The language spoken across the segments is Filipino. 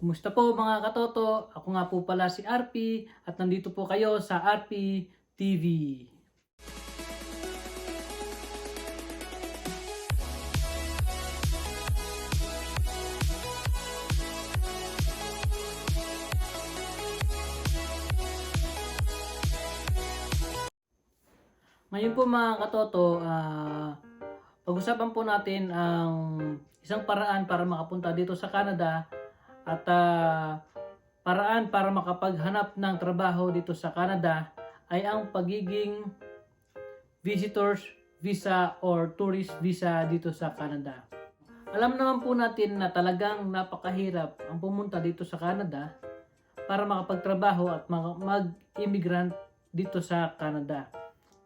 Kumusta po mga katoto? Ako nga po pala si RP at nandito po kayo sa RP TV. Ngayon po mga katoto, ah, pag-usapan po natin ang isang paraan para makapunta dito sa Canada at ah, paraan para makapaghanap ng trabaho dito sa Canada ay ang pagiging visitors visa or tourist visa dito sa Canada. Alam naman po natin na talagang napakahirap ang pumunta dito sa Canada para makapagtrabaho at mag- mag-immigrant dito sa Canada.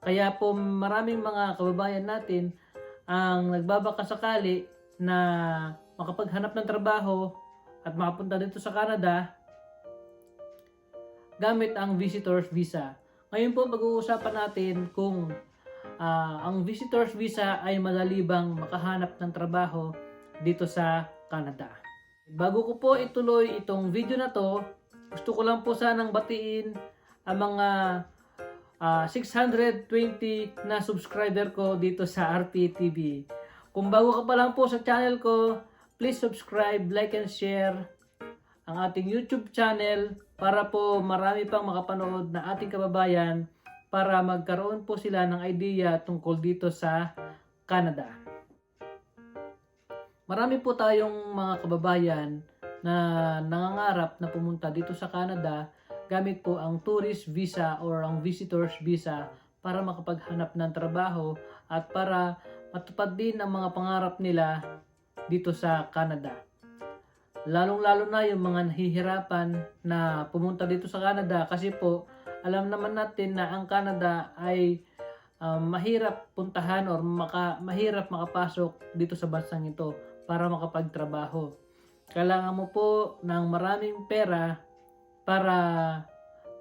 Kaya po maraming mga kababayan natin ang nagbabaka sakali na makapaghanap ng trabaho at makapunta dito sa Canada gamit ang visitor's visa. Ngayon po pag-uusapan natin kung ah, ang visitor's visa ay madali bang makahanap ng trabaho dito sa Canada. Bago ko po ituloy itong video na to, gusto ko lang po sanang batiin ang mga ah, 620 na subscriber ko dito sa RPTV. Kung bago ka pa lang po sa channel ko, please subscribe, like, and share ang ating YouTube channel para po marami pang makapanood na ating kababayan para magkaroon po sila ng idea tungkol dito sa Canada. Marami po tayong mga kababayan na nangangarap na pumunta dito sa Canada gamit po ang tourist visa or ang visitors visa para makapaghanap ng trabaho at para matupad din ang mga pangarap nila dito sa Canada. Lalong-lalo na yung mga nahihirapan na pumunta dito sa Canada kasi po alam naman natin na ang Canada ay um, mahirap puntahan or maka, mahirap makapasok dito sa bansang ito para makapagtrabaho. Kailangan mo po ng maraming pera para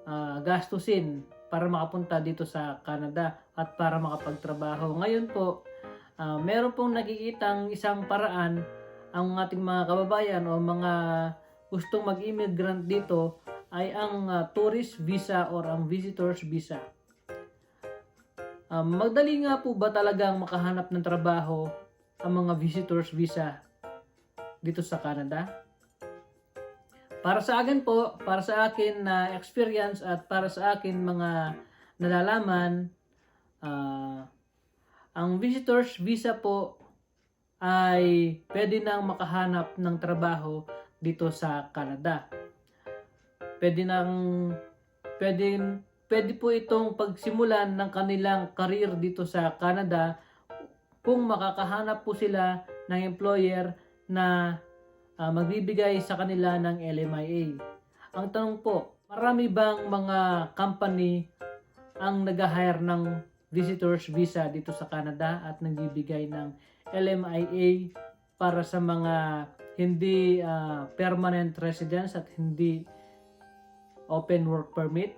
ah, gastusin para makapunta dito sa Canada at para makapagtrabaho. Ngayon po, ah, meron pong nakikitang isang paraan ang ating mga kababayan o mga gustong mag-immigrant dito ay ang ah, tourist visa or ang visitors visa. Um, magdali nga po ba talagang makahanap ng trabaho ang mga visitors visa dito sa Canada? Para sa akin po, para sa akin na experience at para sa akin mga nalalaman, ah, ang visitors visa po ay pwede nang makahanap ng trabaho dito sa Canada. Pwede nang pwede pwede po itong pagsimulan ng kanilang career dito sa Canada kung makakahanap po sila ng employer na ah, magbibigay sa kanila ng LMIA. Ang tanong po, marami bang mga company ang nag-hire ng visitors visa dito sa Canada at nagbibigay ng LMIA para sa mga hindi ah, permanent residents at hindi open work permit?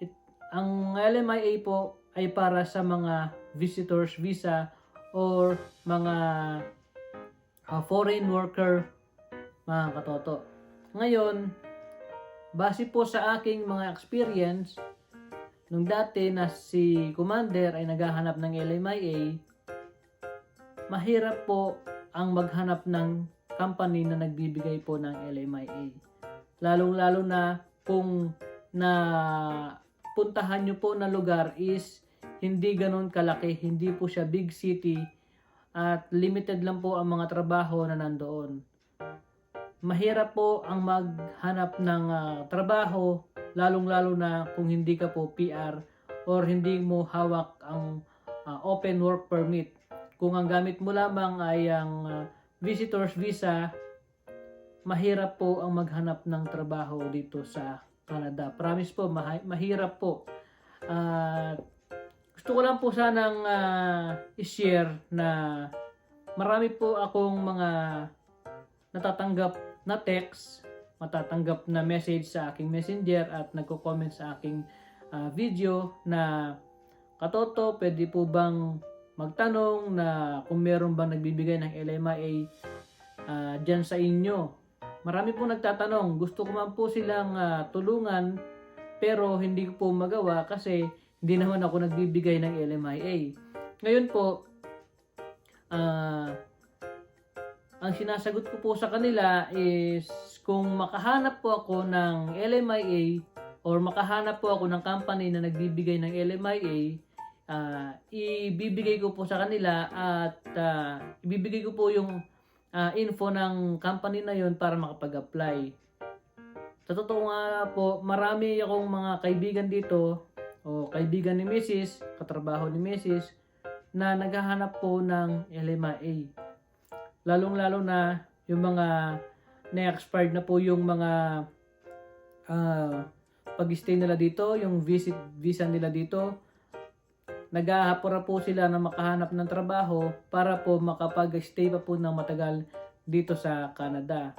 It, ang LMIA po ay para sa mga visitors visa or mga ah, foreign worker mga katoto. Ngayon, base po sa aking mga experience, nung dati na si Commander ay naghahanap ng LMIA, mahirap po ang maghanap ng company na nagbibigay po ng LMIA. Lalong-lalo na kung na puntahan nyo po na lugar is hindi ganun kalaki, hindi po siya big city at limited lang po ang mga trabaho na nandoon mahirap po ang maghanap ng ah, trabaho lalong-lalo na kung hindi ka po PR or hindi mo hawak ang ah, open work permit. Kung ang gamit mo lamang ay ang ah, visitor's visa, mahirap po ang maghanap ng trabaho dito sa Canada. Promise po, mahi- mahirap po. At gusto ko lang po sanang ah, i-share na marami po akong mga natatanggap na text, matatanggap na message sa aking messenger at nagko-comment sa aking ah, video na katoto, pwede po bang magtanong na kung meron bang nagbibigay ng LMIA ah, dyan sa inyo marami po nagtatanong, gusto ko man po silang ah, tulungan pero hindi ko po magawa kasi hindi naman ako nagbibigay ng LMIA. Ngayon po, ah, ang sinasagot ko po sa kanila is kung makahanap po ako ng LMIA or makahanap po ako ng company na nagbibigay ng LMIA, ah, ibibigay ko po sa kanila at ah, ibibigay ko po yung ah, info ng company na yon para makapag-apply. Sa totoo nga po, marami akong mga kaibigan dito o kaibigan ni Mrs., katrabaho ni Mrs., na naghahanap po ng LMIA. Lalong-lalo na yung mga na-expired na po yung mga ah, pag-stay nila dito, yung visit visa nila dito. Naghahapura po sila na makahanap ng trabaho para po makapag-stay pa po ng matagal dito sa Canada.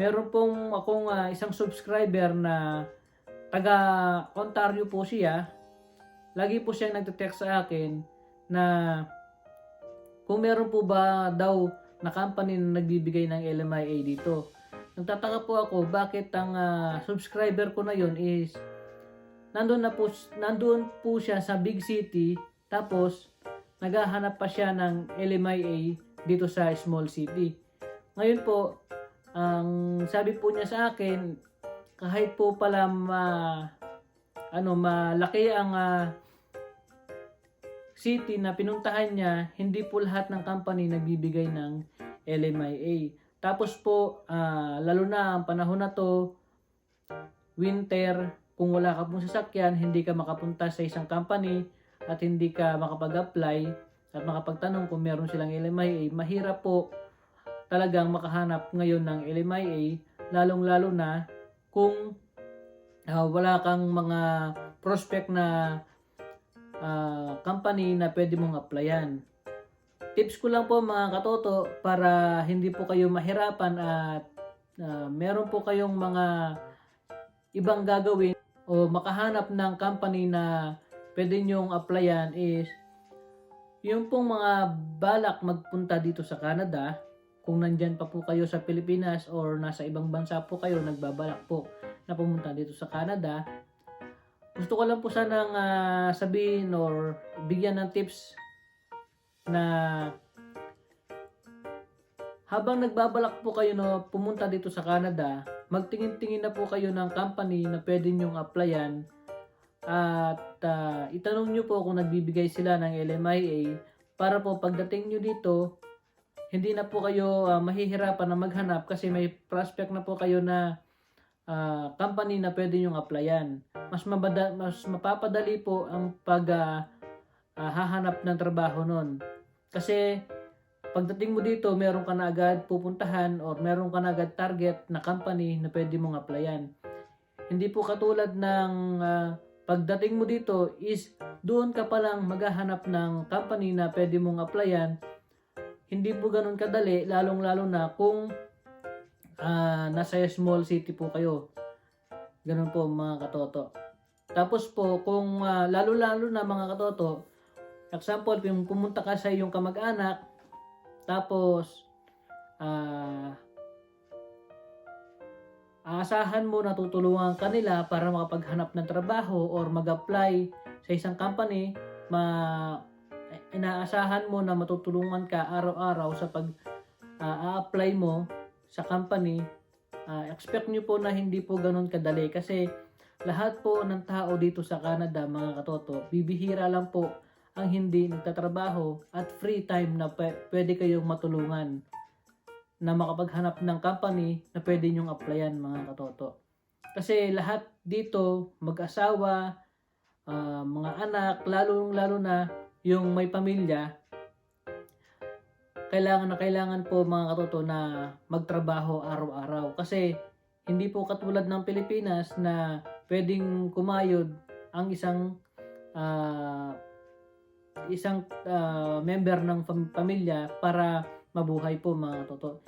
Meron pong akong ah, isang subscriber na taga Ontario po siya. Lagi po siyang nagte-text sa akin na kung meron po ba daw na company na nagbibigay ng LMIA dito. Nagtataka po ako bakit ang ah, subscriber ko na yon is nandun na po nandun po siya sa big city tapos naghahanap pa siya ng LMIA dito sa small city. Ngayon po, ang sabi po niya sa akin, kahit po pala ma, ano, malaki ang ah, city na pinuntahan niya, hindi po lahat ng company nagbibigay ng LMIA. Tapos po, ah, lalo na ang panahon na to, winter, kung wala ka pong sasakyan, hindi ka makapunta sa isang company at hindi ka makapag-apply at makapagtanong kung meron silang LMIA, mahirap po talagang makahanap ngayon ng LMIA, lalong-lalo na kung ah, wala kang mga prospect na ah, company na pwede mong applyan. Tips ko lang po mga katoto para hindi po kayo mahirapan at ah, meron po kayong mga ibang gagawin o makahanap ng company na pwede nyong applyan is yung pong mga balak magpunta dito sa Canada, kung nandyan pa po kayo sa Pilipinas or nasa ibang bansa po kayo, nagbabalak po na pumunta dito sa Canada, gusto ko lang po sanang ah, sabihin or bigyan ng tips na habang nagbabalak po kayo na pumunta dito sa Canada, magtingin-tingin na po kayo ng company na pwede nyong applyan. At ah, itanong nyo po kung nagbibigay sila ng LMIA para po pagdating nyo dito, hindi na po kayo ah, mahihirapan na maghanap kasi may prospect na po kayo na ah, company na pwede nyong applyan. Mas, mabada, mas mapapadali po ang pag ah, ah, hahanap ng trabaho nun. Kasi pagdating mo dito, meron ka na agad pupuntahan or meron ka na agad target na company na pwede mong applyan. Hindi po katulad ng ah, pagdating mo dito is doon ka palang maghahanap ng company na pwede mong applyan. Hindi po ganun kadali, lalong-lalo na kung ah, nasa small city po kayo. Ganun po mga katoto. Tapos po, kung ah, lalo-lalo na mga katoto, example, yung pumunta ka sa iyong kamag-anak, tapos, ah, aasahan mo na tutulungan kanila para makapaghanap ng trabaho or mag-apply sa isang company, ma inaasahan mo na matutulungan ka araw-araw sa pag ah, a-apply mo sa company. Ah, expect nyo po na hindi po ganun kadali kasi lahat po ng tao dito sa Canada, mga katoto, bibihira lang po ang hindi nagtatrabaho at free time na pwe- pwede kayong matulungan na makapaghanap ng company na pwede nyong applyan mga katoto. Kasi lahat dito, mag-asawa, ah, mga anak, lalo-lalo na yung may pamilya, kailangan na kailangan po mga katoto na magtrabaho araw-araw. Kasi hindi po katulad ng Pilipinas na pwedeng kumayod ang isang ah, isang ah, member ng pamilya para mabuhay po mga toto.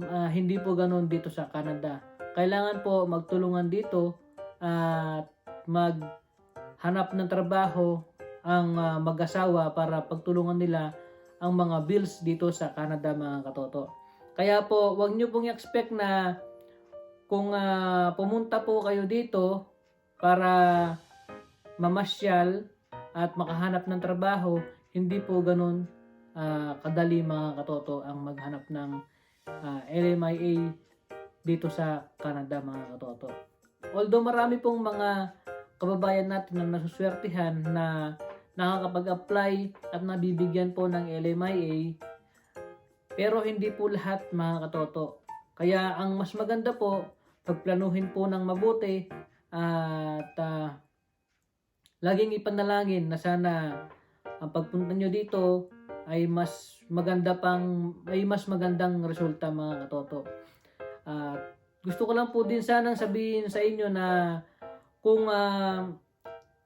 Ah, hindi po ganoon dito sa Canada. Kailangan po magtulungan dito at maghanap ng trabaho ang ah, mag-asawa para pagtulungan nila ang mga bills dito sa Canada mga katoto. Kaya po, wag niyo pong expect na kung ah, pumunta po kayo dito para mamasyal at makahanap ng trabaho, hindi po ganun ah, kadali mga katoto ang maghanap ng ah, LMIA dito sa Canada mga katoto. Although marami pong mga kababayan natin na nasuswertihan na nakakapag-apply at nabibigyan po ng LMIA pero hindi po lahat mga katoto. Kaya ang mas maganda po, pagplanuhin po ng mabuti at ah, laging ipanalangin na sana ang pagpunta nyo dito ay mas maganda pang ay mas magandang resulta mga katoto. At gusto ko lang po din sanang sabihin sa inyo na kung ah,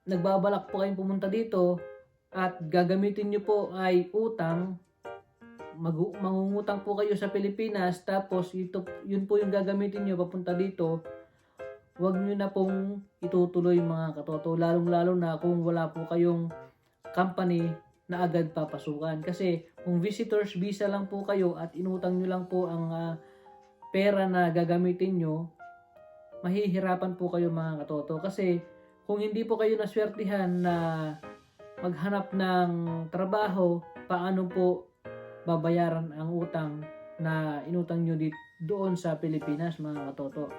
nagbabalak po kayong pumunta dito at gagamitin nyo po ay utang, mag- mangungutang po kayo sa Pilipinas tapos ito, yun po yung gagamitin nyo papunta dito, wag nyo na pong itutuloy mga katoto, lalong lalo na kung wala po kayong company na agad papasukan. Kasi kung visitors visa lang po kayo at inutang nyo lang po ang ah, pera na gagamitin nyo, mahihirapan po kayo mga katoto. Kasi kung hindi po kayo naswertihan na maghanap ng trabaho, paano po babayaran ang utang na inutang nyo dit doon sa Pilipinas mga katoto.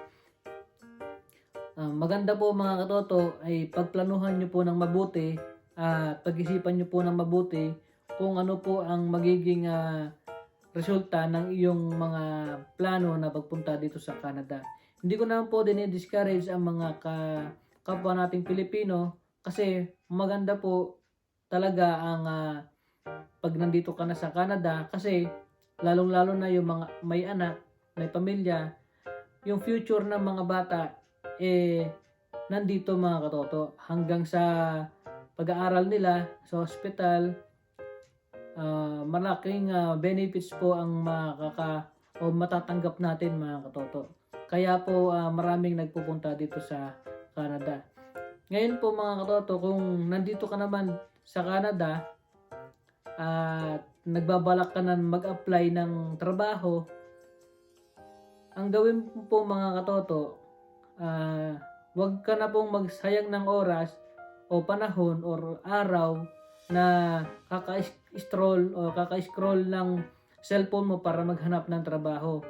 Ah, maganda po mga katoto ay pagplanuhan nyo po ng mabuti at pag-isipan nyo po ng mabuti kung ano po ang magiging ah, resulta ng iyong mga plano na pagpunta dito sa Canada. Hindi ko naman po din discourage ang mga ka, kapwa nating Pilipino kasi maganda po talaga ang ah, pag nandito ka na sa Canada kasi lalong-lalo na yung mga may anak, may pamilya, yung future ng mga bata eh nandito mga katoto hanggang sa pag-aaral nila sa hospital ah, malaking ah, benefits po ang makaka o matatanggap natin mga katoto. Kaya po ah, maraming nagpupunta dito sa Canada. Ngayon po mga katoto, kung nandito ka naman sa Canada at nagbabalak ka na mag-apply ng trabaho, ang gawin po mga katoto, ah, wag ka na pong magsayang ng oras o panahon or araw na kaka-scroll o kaka-scroll ng cellphone mo para maghanap ng trabaho.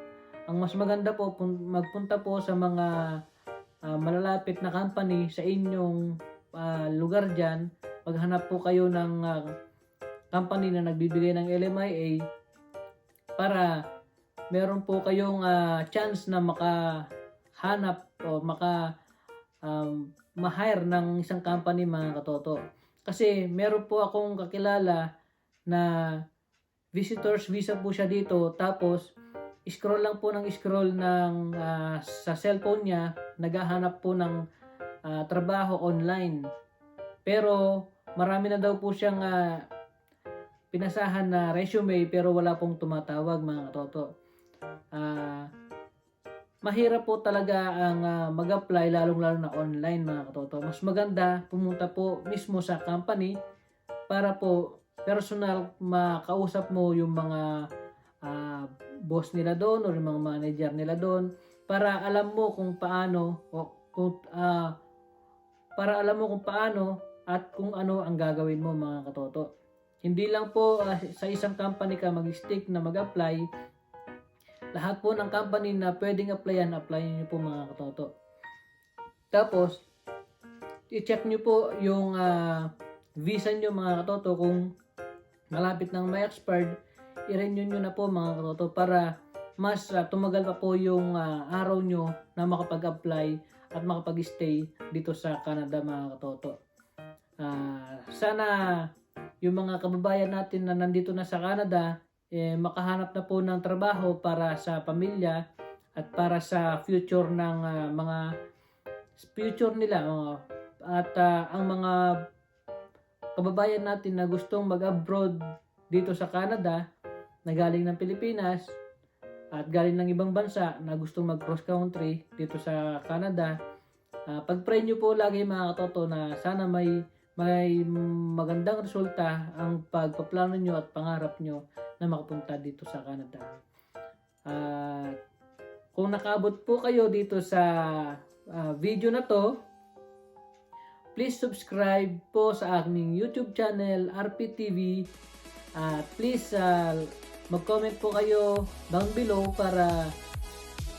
Ang mas maganda po, pun- magpunta po sa mga ah, malalapit na company sa inyong ah, lugar dyan. Maghanap po kayo ng ah, company na nagbibigay ng LMIA para meron po kayong ah, chance na makahanap o maka um, ma-hire ng isang company mga katoto. Kasi meron po akong kakilala na visitors visa po siya dito tapos scroll lang po ng scroll ng ah, sa cellphone niya naghahanap po ng ah, trabaho online. Pero marami na daw po siyang ah, pinasahan na resume pero wala pong tumatawag mga katoto. Ah, mahirap po talaga ang ah, mag-apply lalong-lalo na online mga katoto. Mas maganda pumunta po mismo sa company para po personal makausap mo yung mga ah, boss nila doon o yung mga manager nila doon para alam mo kung paano o kung ah, para alam mo kung paano at kung ano ang gagawin mo mga katoto. Hindi lang po ah, sa isang company ka mag-stick na mag-apply lahat po ng company na pwedeng applyan, applyan nyo po mga katoto. Tapos, i-check nyo po yung ah, visa nyo mga katoto kung malapit nang may expired, i-renew nyo na po mga katoto para mas ah, tumagal pa po yung ah, araw nyo na makapag-apply at makapag-stay dito sa Canada mga katoto. Ah, sana yung mga kababayan natin na nandito na sa Canada eh, makahanap na po ng trabaho para sa pamilya at para sa future ng ah, mga future nila oh. at ah, ang mga kababayan natin na gustong mag-abroad dito sa Canada na galing ng Pilipinas at galing ng ibang bansa na gustong mag-cross country dito sa Canada ah, pag-pray nyo po lagi mga katoto na sana may may magandang resulta ang pagpaplano nyo at pangarap nyo na makapunta dito sa Canada. At kung nakaabot po kayo dito sa ah, video na to, please subscribe po sa aming YouTube channel, RPTV. At please ah, mag-comment po kayo down below para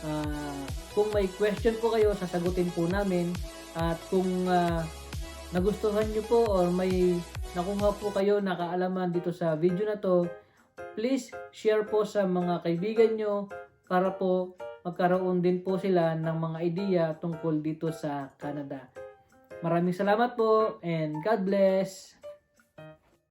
ah, kung may question po kayo, sasagutin po namin. At kung ah, nagustuhan nyo po or may nakuha po kayo na kaalaman dito sa video na to, please share po sa mga kaibigan nyo para po magkaroon din po sila ng mga idea tungkol dito sa Canada. Maraming salamat po and God bless!